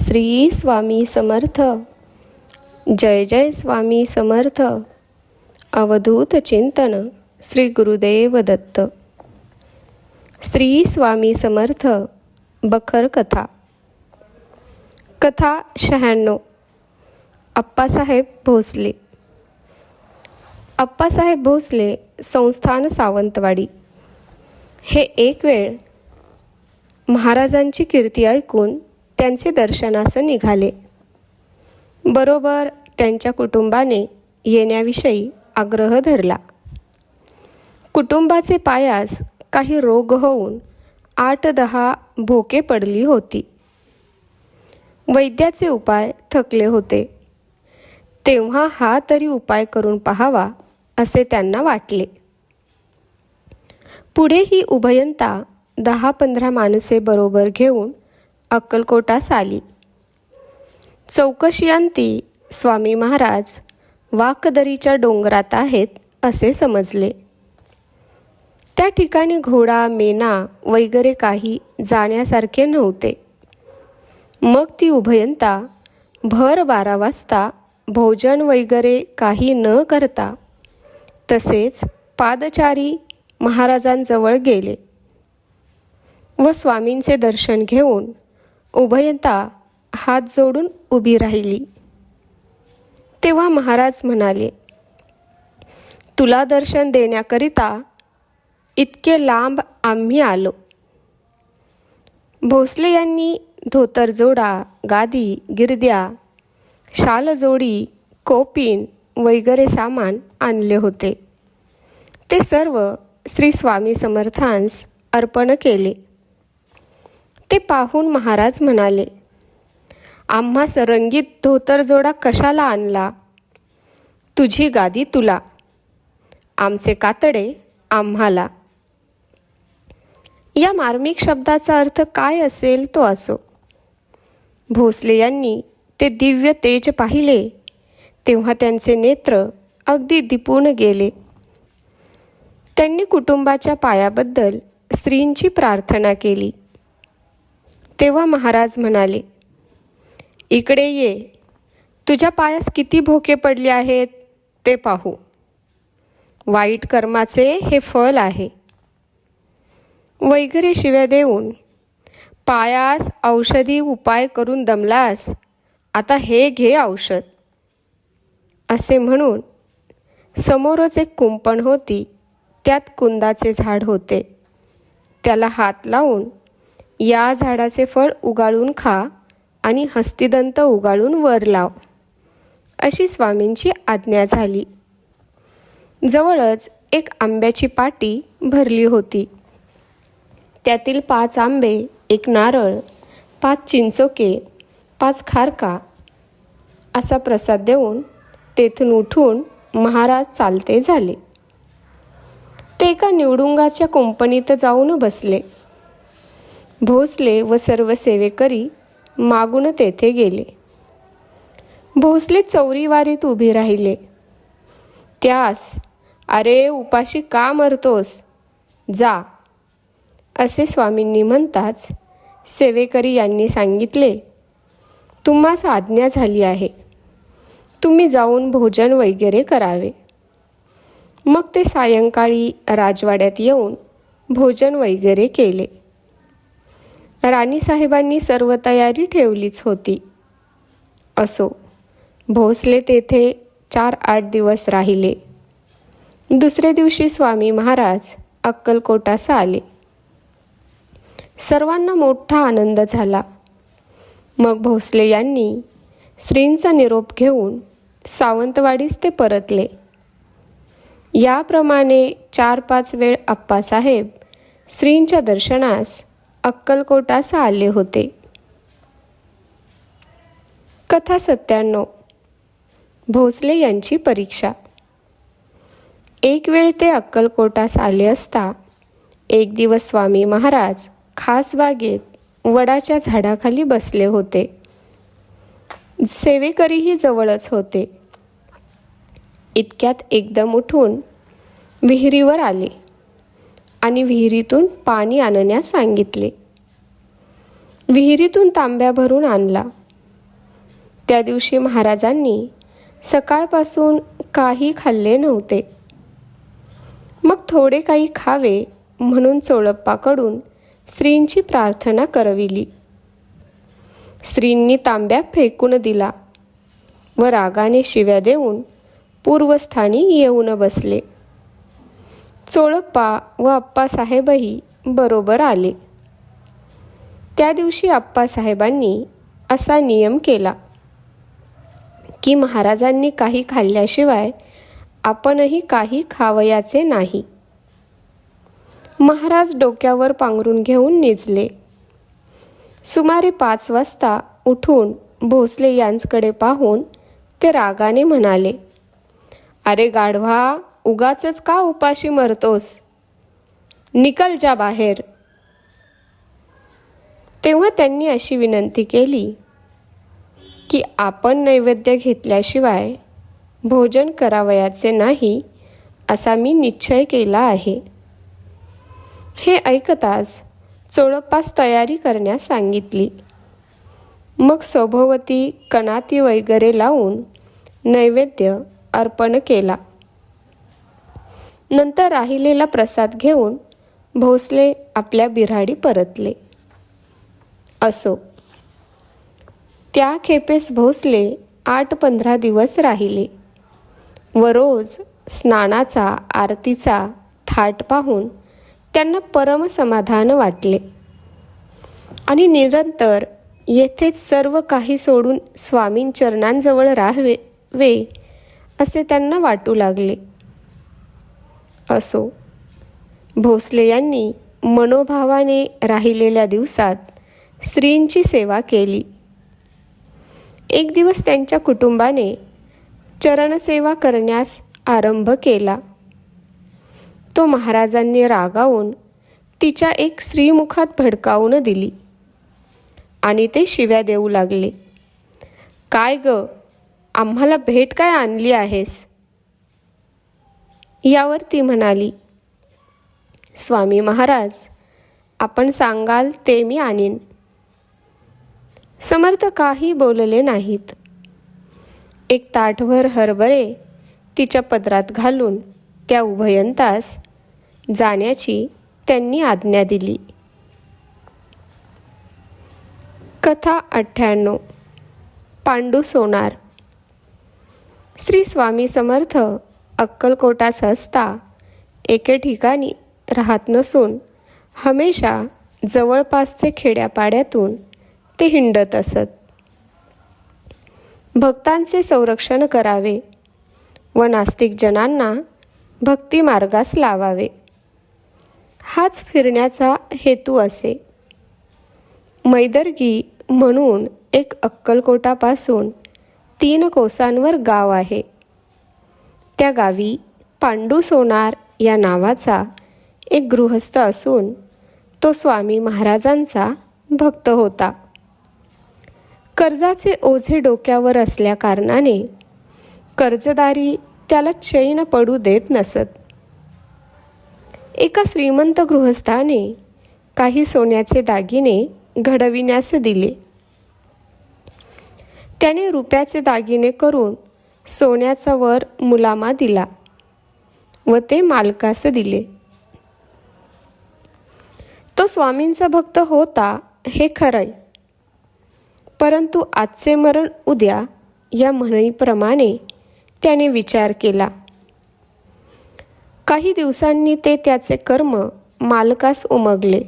श्री स्वामी समर्थ. जय जय स्वामी समर्थ. अवधूत चिंतन श्री गुरुदेव दत्त. श्री स्वामी समर्थ बखर कथा. कथा शहाण्णव. अप्पासाहेब भोसले. अप्पासाहेब भोसले संस्थान सावंतवाडी. हे एक वेळ महाराजांची कीर्ती ऐकून त्यांचे दर्शनास निघाले. बरोबर त्यांच्या कुटुंबाने येण्याविषयी आग्रह धरला. कुटुंबाचे पायास काही रोग होऊन आठ दहा भोके पडली होती. वैद्याचे उपाय थकले होते. तेव्हा हा तरी उपाय करून पहावा असे त्यांना वाटले. पुढे ही उभयंता दहा पंधरा माणसे बरोबर घेऊन अक्कलकोटास आली चौकशीअंती स्वामी महाराज वाकदरीच्या डोंगरात आहेत असे समजले. त्या ठिकाणी घोडा मेना वगैरे काही जाण्यासारखे नव्हते. मग ती उभयंता भर बारा वाजता भोजन वगैरे काही न करता तसेच पादचारी महाराजांजवळ गेले व स्वामींचे दर्शन घेऊन उभयता हात जोडून उभी राहिली. तेव्हा महाराज म्हणाले तुला दर्शन देण्याकरिता इतके लांब आम्ही आलो. भोसले यांनी धोतरजोडा गादी गिरद्या शालजोडी कोपीन वगैरे सामान आणले होते. ते सर्व श्री स्वामी समर्थांस अर्पण केले. ते पाहून महाराज म्हणाले आम्हा रंगीत धोतरजोडा कशाला आणला? तुझी गादी तुला. आमचे कातडे आम्हाला. या मार्मिक शब्दाचा अर्थ काय असेल तो असो. भोसले यांनी ते दिव्य तेज पाहिले तेव्हा त्यांचे नेत्र अगदी दिपून गेले. त्यांनी कुटुंबाच्या पायाबद्दल स्त्रींची प्रार्थना केली. तेव्हा महाराज म्हणाले इकडे ये. तुझ्या पायास किती भोके पडले आहेत ते पाहू. वाईट कर्माचे हे फल आहे. वगैरे शिव्या देऊन पायास औषधी उपाय करून दमलास आता हे घे औषध. असे म्हणून समोरच एक कुंपण होती त्यात कुंदाचे झाड होते. त्याला हात लावून या झाडाचे फळ उगाळून खा आणि हस्तिदंत उगाळून वर लाव. अशी स्वामींची आज्ञा झाली. जवळच एक आंब्याची पाटी भरली होती. त्यातील पाच आंबे एक नारळ पाच चिंचोके पाच खारका असा प्रसाद देऊन तेथून उठून महाराज चालते झाले. ते एका निवडुंगाच्या कंपनीत जाऊन बसले. भोसले व सर्व सेवेकरी मागून तेथे गेले. भोसले चौरीवारीत उभे राहिले. त्यास अरे उपाशी का मरतोस? जा असे स्वामींनी म्हणताच सेवेकरी यांनी सांगितले तुम्हास आज्ञा झाली आहे. तुम्ही जाऊन भोजन वगैरे करावे. मग ते सायंकाळी राजवाड्यात येऊन भोजन वगैरे केले. राणीसाहेबांनी सर्व तयारी ठेवलीच होती. असो भोसले तेथे चार आठ दिवस राहिले. दुसरे दिवशी स्वामी महाराज अक्कलकोटास आले. सर्वांना मोठा आनंद झाला. मग भोसले यांनी श्रींचा निरोप घेऊन सावंतवाडीस ते परतले. याप्रमाणे चार पाच वेळ आप्पासाहेब श्रींच्या दर्शनास अक्कलकोटास आले होते. कथा सत्त्याण्णव. भोसले यांची परीक्षा. एक वेळ ते अक्कलकोटास आले असता एक दिवस स्वामी महाराज खास बागेत वडाच्या झाडाखाली बसले होते. सेवेकरीही जवळच होते. इतक्यात एकदम उठून विहिरीवर आले. आणि विहिरीतून पाणी आणण्यास सांगितले. विहिरीतून तांब्या भरून आणला. त्या दिवशी महाराजांनी सकाळपासून काही खाल्ले नव्हते. मग थोडे काही खावे म्हणून चोळप्पाकडून स्त्रींची प्रार्थना करविली. स्त्रींनी तांब्या फेकून दिला व रागाने शिव्या देऊन पूर्वस्थानी येऊन बसले. चोळप्पा व अप्पासाहेबही बरोबर आले. त्या दिवशी आप्पासाहेबांनी असा नियम केला की महाराजांनी काही खाल्ल्याशिवाय आपणही काही खावयाचे नाही. महाराज डोक्यावर पांघरून घेऊन निजले. सुमारे पाच वाजता उठून भोसले यांचकडे पाहून ते रागाने म्हणाले अरे गाढवा उगाच का उपाशी मरतोस? निकल जा बाहेर. तेव्हा त्यांनी अशी विनंती केली की आपण नैवेद्य घेतल्याशिवाय भोजन करावयाचे नाही असा मी निश्चय केला आहे. हे ऐकताच चोळपास तयारी करण्यास सांगितली. मग सभोवती कणाती वगैरे लावून नैवेद्य अर्पण केला. नंतर राहिलेला प्रसाद घेऊन भोसले आपल्या बिऱ्हाडी परतले. असो. त्या खेपेस भोसले आठ पंधरा दिवस राहिले. व रोज स्नानाचा आरतीचा थाट पाहून त्यांना परम समाधान वाटले. आणि निरंतर येथेच सर्व काही सोडून स्वामींचरणांजवळ राहावे वे असे त्यांना वाटू लागले. असो. भोसले यांनी मनोभावाने राहिलेल्या दिवसात स्त्रींची सेवा केली. एक दिवस त्यांच्या कुटुंबाने चरणसेवा करण्यास आरंभ केला. तो महाराजांनी रागावून तिच्या एक स्त्रीमुखात भडकावून दिली आणि ते शिव्या देऊ लागले. काय ग? आम्हाला भेट काय आणली आहेस? यावर ती म्हणाली स्वामी महाराज आपण सांगाल ते मी आणीन. समर्थ काही बोलले नाहीत. एक ताटभर हरभरे तिच्या पदरात घालून त्या उभयंतास जाण्याची त्यांनी आज्ञा दिली. कथा अठ्ठ्याण्णव. पांडू सोनार. श्री स्वामी समर्थ अक्कलकोटा सहजता एके ठिकाणी राहत नसून हमेशा जवळपासचे खेड्यापाड्यातून ते हिंडत असत. भक्तांचे संरक्षण करावे. व नास्तिक जनांना भक्ती मार्गास लावावे. हाच फिरण्याचा हेतू असे. मैदर्गी म्हणून एक अक्कलकोटापासून तीन कोसांवर गाव आहे. त्या गावी पांडू सोनार या नावाचा एक गृहस्थ असून तो स्वामी महाराजांचा भक्त होता. कर्जाचे ओझे डोक्यावर असल्याकारणाने कर्जदारी त्याला चैन पडू देत नसत. एका श्रीमंत गृहस्थाने काही सोन्याचे दागिने घडविण्यास दिले. त्याने रुपयाचे दागिने करून सोन्याचा वर मुलामा दिला व ते मालकास दिले. तो स्वामींचा भक्त होता हे खरंय. परंतु आजचे मरण उद्या या म्हणीप्रमाणे त्याने विचार केला. काही दिवसांनी ते त्याचे कर्म मालकास उमगले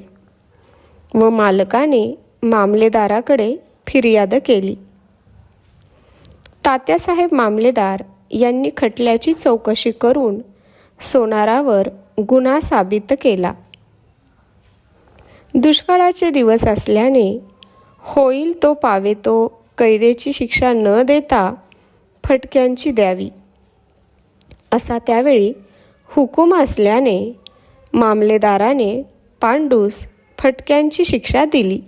व मालकाने मामलेदाराकडे फिर्याद केली. तात्यासाहेब मामलेदार यांनी खटल्याची चौकशी करून सोनारावर गुन्हा साबित केला. दुष्काळाचे दिवस असल्याने होईल तो पावे तो कैदेची शिक्षा न देता फटक्यांची द्यावी असा त्यावेळी हुकूम असल्याने मामलेदाराने पांडूस फटक्यांची शिक्षा दिली.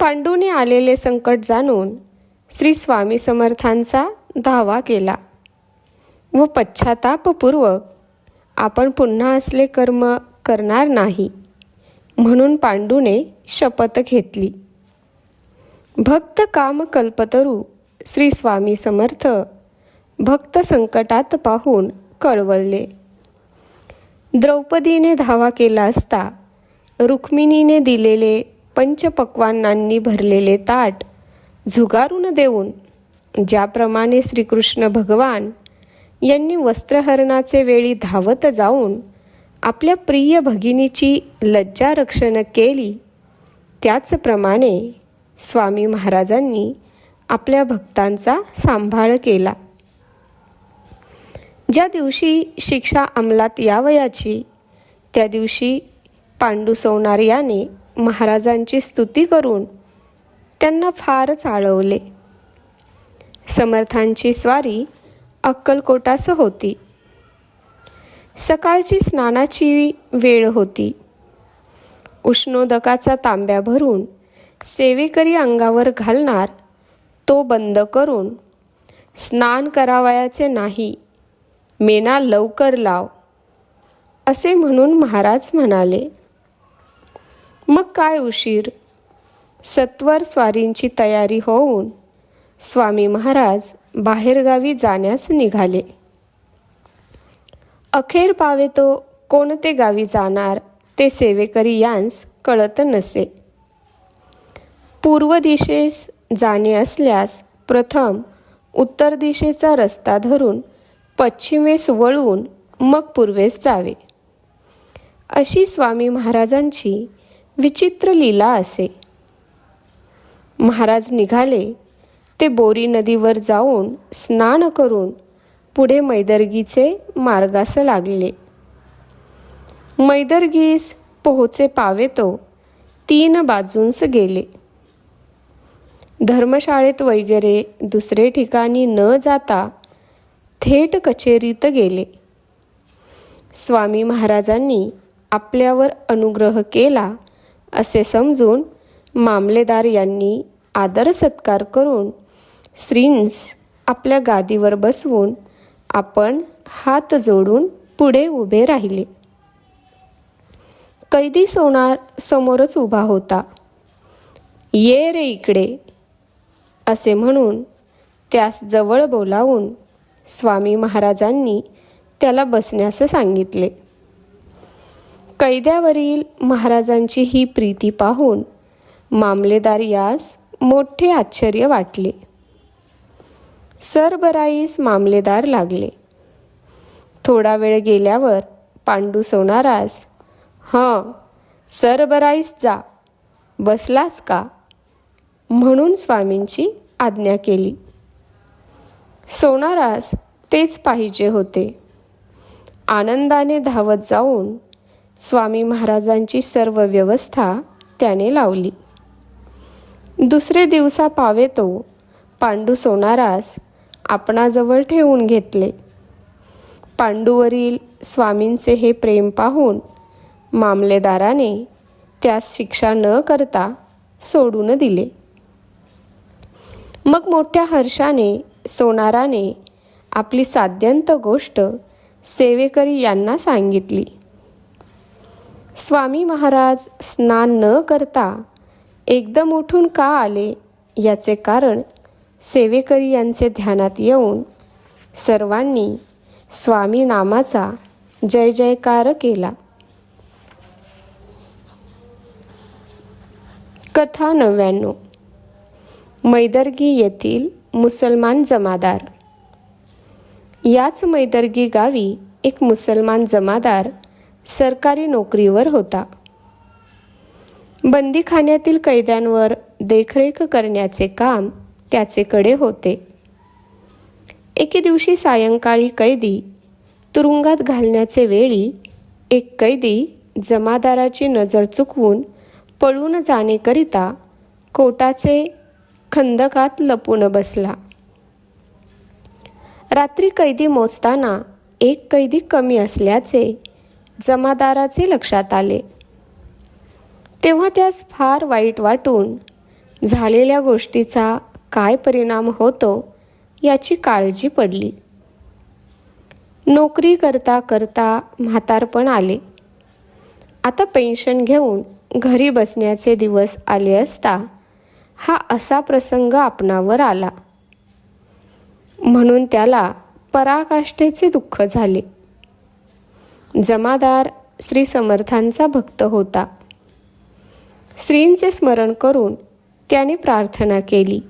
पांडूने आलेले संकट जाणून श्री स्वामी समर्थांचा धावा केला. व पश्चातापपूर्वक आपण पुन्हा असले कर्म करणार नाही म्हणून पांडूने शपथ घेतली. भक्त काम कल्पतरू श्री स्वामी समर्थ भक्त संकटात पाहून कळवळले. द्रौपदीने धावा केला असता रुक्मिणीने दिलेले पंचपक्वांनांनी भरलेले ताट झुगारून देऊन ज्याप्रमाणे श्रीकृष्ण भगवान यांनी वस्त्रहरणाचे वेळी धावत जाऊन आपल्या प्रिय भगिनीची लज्जा रक्षण केली त्याचप्रमाणे स्वामी महाराजांनी आपल्या भक्तांचा सांभाळ केला. ज्या दिवशी शिक्षा अंमलात यावयाची त्या दिवशी पांडू सोनार याने महाराजांची स्तुती करून त्यांना फारच आळवले. समर्थांची स्वारी अक्कलकोटास होती. सकाळची स्नानाची वेळ होती. उष्णोदकाचा तांब्या भरून सेवेकरी अंगावर घालणार तो बंद करून स्नान करावयाचे नाही मेना लवकर लाव असे म्हणून महाराज म्हणाले. मग काय उशीर? सत्वर स्वारींची तयारी होऊन स्वामी महाराज बाहेरगावी जाण्यास निघाले. अखेर पावे तो कोणते गावी जाणार ते सेवेकरी यांस कळत नसे. पूर्व दिशेस जाणे असल्यास प्रथम उत्तर दिशेचा रस्ता धरून पश्चिमेस वळून मग पूर्वेस जावे. अशी स्वामी महाराजांची विचित्र लीला असे. महाराज निघाले. ते बोरी नदीवर जाऊन स्नान करून पुढे मैदर्गीचे मार्गास लागले. मैदर्गीस पोहोचे पावेतो तीन बाजूंस गेले. धर्मशाळेत वगैरे दुसरे ठिकाणी न जाता थेट कचेरीत गेले. स्वामी महाराजांनी आपल्यावर अनुग्रह केला असे समजून मामलेदार यांनी आदर सत्कार करून श्रींस आपल्या गादीवर बसवून आपण हात जोडून पुढे उभे राहिले. कैदी सोनार समोरच उभा होता. ये रे इकडे असे म्हणून त्यास जवळ बोलावून स्वामी महाराजांनी त्याला बसण्यास सांगितले. कैद्यावरील महाराजांची ही प्रीती पाहून मामलेदार यास मोठे आश्चर्य वाटले. सरबराईस मामलेदार लागले. थोडा वेळ गेल्यावर पांडू सोनारास हं सरबराईस जा. बसलाच का? म्हणून स्वामींची आज्ञा केली. सोनारास तेच पाहिजे होते. आनंदाने धावत जाऊन स्वामी महाराजांची सर्व व्यवस्था त्याने लावली. दुसरे दिवसा पावे तो. पांडू सोनारास आपणाजवळ ठेवून घेतले. पांडूवरील स्वामींचे हे प्रेम पाहून मामलेदाराने त्यास शिक्षा न करता सोडून दिले. मग मोठ्या हर्षाने सोनाराने आपली साध्यंत गोष्ट सेवेकरी यांना सांगितली. स्वामी महाराज स्नान न करता एकदम उठून का आले? याचे कारण सेवेकरी यांचे ध्यानात येऊन सर्वांनी स्वामी नामाचा जय जयकार केला. कथा नव्याण्णव. मैदर्गी येथील मुसलमान जमादार. याच मैदर्गी गावी एक मुसलमान जमादार सरकारी नोकरीवर होता. बंदीखान्यातील कैद्यांवर देखरेख करण्याचे काम त्याचेकडे होते. एके दिवशी सायंकाळी कैदी तुरुंगात घालण्याचे वेळी एक कैदी जमादाराची नजर चुकवून पळून जाणेकरिता कोटाचे खंदकात लपून बसला. रात्री कैदी मोजताना एक कैदी कमी असल्याचे जमादाराचे लक्षात आले. तेव्हा त्यास फार वाईट वाटून झालेल्या गोष्टीचा काय परिणाम होतो याची काळजी पडली. नोकरी करता करता म्हातारपण आले. आता पेन्शन घेऊन घरी बसण्याचे दिवस आले असता हा असा प्रसंग आपणावर आला. म्हणून त्याला पराकाष्ठेचे दुःख झाले. जमादार श्री समर्थांचा भक्त होता. श्रींचे स्मरण करून त्याने प्रार्थना केली.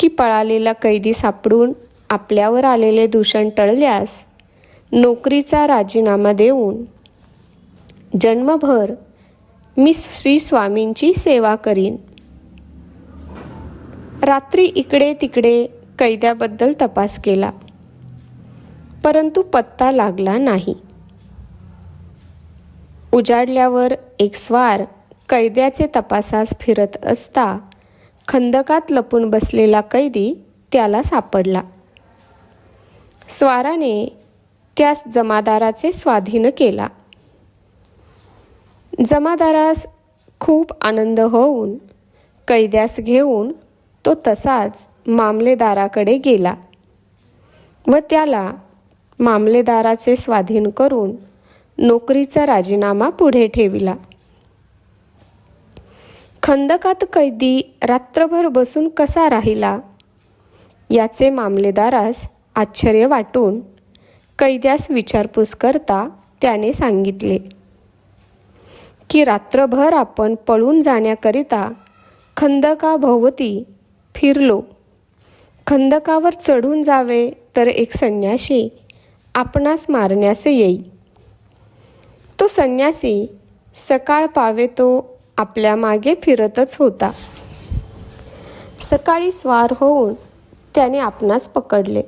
की पळालेला कैदी सापडून आपल्यावर आलेले दूषण टळल्यास नोकरीचा राजीनामा देऊन जन्मभर मी श्री स्वामींची सेवा करीन. रात्री इकडे तिकडे कैद्याबद्दल तपास केला. परंतु पत्ता लागला नाही. उजाडल्यावर एक स्वार कैद्याचे तपासास फिरत असता खंदकात लपून बसलेला कैदी त्याला सापडला. स्वाराने त्यास जमादाराचे स्वाधीन केला. जमादारास खूप आनंद होऊन कैद्यास घेऊन तो तसाच मामलेदाराकडे गेला व त्याला मामलेदाराचे स्वाधीन करून नोकरीचा राजीनामा पुढे ठेविला. खंदकात कैदी रात्रभर बसून कसा राहिला? याचे मामलेदारास आश्चर्य वाटून कैद्यास विचारपूस करता त्याने सांगितले की रात्रभर आपण पळून जाण्याकरिता खंदकाभोवती फिरलो. खंदकावर चढून जावे तर एक संन्यासी आपणास मारण्यास येई. तो संन्यासी सकाळ पावे तो आपल्या मागे फिरतच होता. सकाळी स्वार होऊन त्याने आपणास पकडले.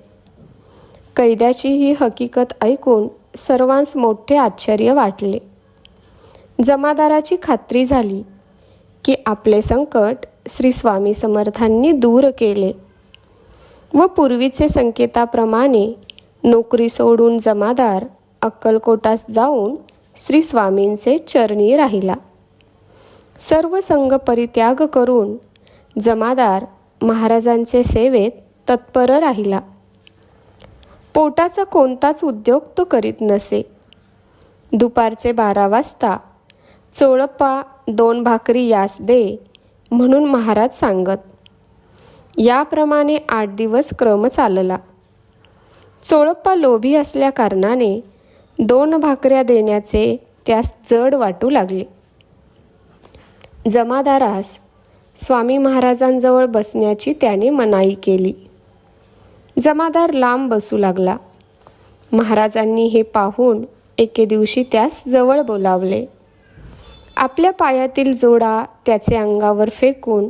कैद्याची ही हकीकत ऐकून सर्वांस मोठे आश्चर्य वाटले. जमादाराची खात्री झाली की आपले संकट श्री स्वामी समर्थांनी दूर केले व पूर्वीचे संकेताप्रमाणे नोकरी सोडून जमादार अक्कलकोटास जाऊन श्री स्वामींचे चरणी राहिला. सर्व संघ परित्याग करून जमादार महाराजांचे सेवेत तत्पर राहिला. पोटाचा कोणताच उद्योग तो करीत नसे. दुपारचे बारा वाजता चोळप्पा दोन भाकरी यास दे म्हणून महाराज सांगत. याप्रमाणे आठ दिवस क्रम चालला. चोळप्पा लोभी असल्याकारणाने दोन भाकऱ्या देण्याचे त्यास जड वाटू लागले. जमादारास स्वामी महाराजांजवळ बसण्याची त्याने मनाई केली. जमादार लांब बसू लागला. महाराजांनी हे पाहून एके दिवशी त्यास जवळ बोलावले. आपल्या पायातील जोडा त्याचे अंगावर फेकून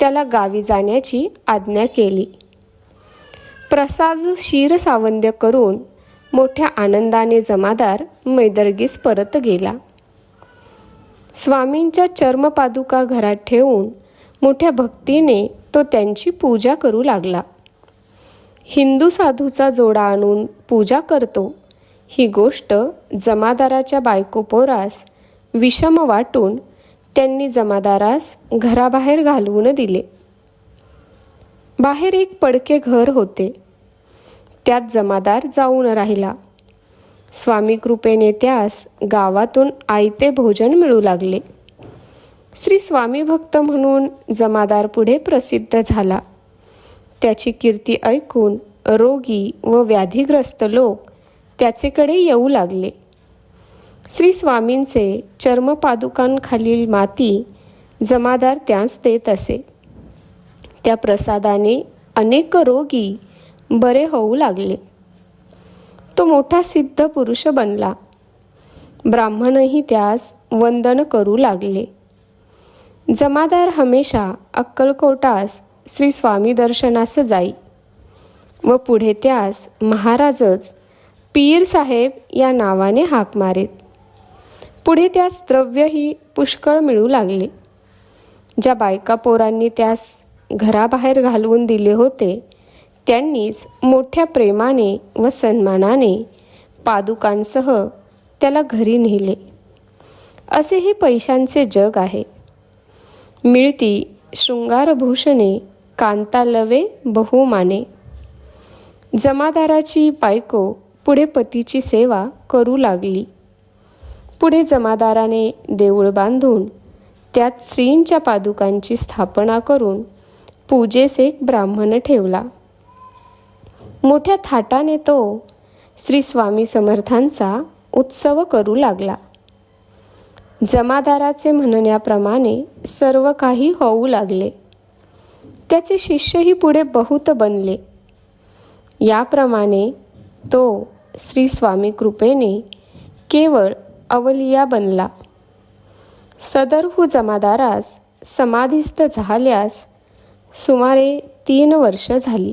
त्याला गावी जाण्याची आज्ञा केली. प्रसाद शिर सावंद्य करून मोठ्या आनंदाने जमादार मैदर्गीस परत गेला. स्वामींच्या चर्मपादुका घरात ठेवून मोठ्या भक्तीने तो त्यांची पूजा करू लागला. हिंदू साधूचा जोडा आणून पूजा करतो. ही गोष्ट जमादाराच्या बायकोपोरास विषम वाटून त्यांनी जमादारास घराबाहेर घालवून दिले. बाहेर एक पडके घर होते. त्यात जमादार जाऊन राहिला. स्वामी कृपेने त्यास गावातून आयते भोजन मिळू लागले. श्री स्वामी भक्त म्हणून जमादार पुढे प्रसिद्ध झाला. त्याची कीर्ती ऐकून रोगी व व्याधीग्रस्त लोक त्याचेकडे येऊ लागले. श्री स्वामींचे चर्मपादुकांखालील माती जमादार त्यास देत असे. त्या प्रसादाने अनेक रोगी बरे होऊ लागले. तो मोठा सिद्ध पुरुष बनला. ब्राह्मणही त्यास वंदन करू लागले. जमादार हमेशा अक्कलकोटास श्री स्वामी दर्शनास जाई व पुढे त्यास महाराजच पीर साहेब या नावाने हाक मारीत. पुढे त्यास द्रव्यही पुष्कळ मिळू लागले. ज्या बायका पोरांनी त्यास घराबाहेर घालवून दिले होते त्यांनीच मोठ्या प्रेमाने व सन्मानाने पादुकांसह त्याला घरी नेले. असे हे पैशांचे जग आहे. मिळती शृंगारभूषणे कांतालवे बहुमाने. जमादाराची बायको पुढे पतीची सेवा करू लागली. पुढे जमादाराने देऊळ बांधून त्यात स्त्रींच्या पादुकांची स्थापना करून पूजेस एक ब्राह्मण ठेवला. मोठ्या थाटाने तो श्री स्वामी समर्थांचा उत्सव करू लागला. जमादाराचे म्हणण्याप्रमाणे सर्व काही होऊ लागले. त्याचे शिष्यही पुढे बहुत बनले. याप्रमाणे तो श्री स्वामी कृपेने केवळ अवलिया बनला. सदरहू जमादारास समाधिस्थ झाल्यास सुमारे तीन वर्ष झाली.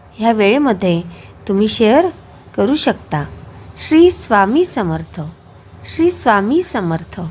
ह्या वेळेमध्ये तुम्ही शेअर करू शकता. श्री स्वामी समर्थ. श्री स्वामी समर्थ.